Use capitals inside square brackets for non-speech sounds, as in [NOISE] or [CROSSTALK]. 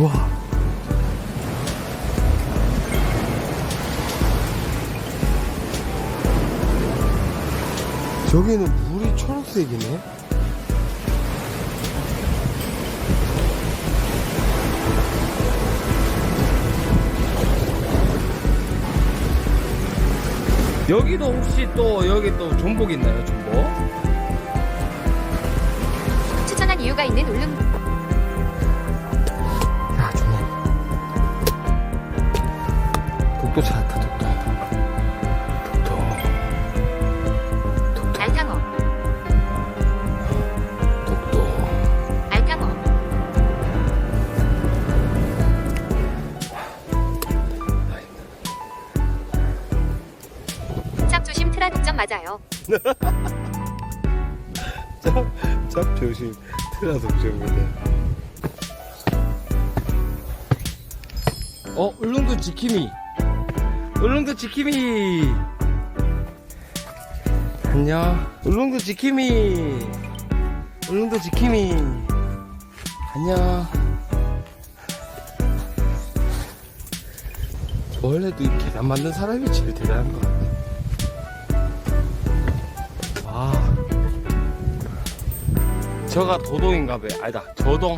와. 저기는 물이 초록색이네. 여기도 혹시 또 여기 또 전복 있나요? 전복? 추천한 이유가 있는 울릉 야, 좋네. 독도 찾았다, 독도. 트라 독점 맞아요 [LAUGHS] 짭, 짭 조심. 트라 독점입니다. 어, 울릉도 지킴이. 울릉도 지킴이. 안녕. 울릉도 지킴이. 울릉도 지킴이. 안녕. 원래도 이 계단 만든 사람이 제일 대단한 것같 저가 도동인가 봐요. 아니다. 저동.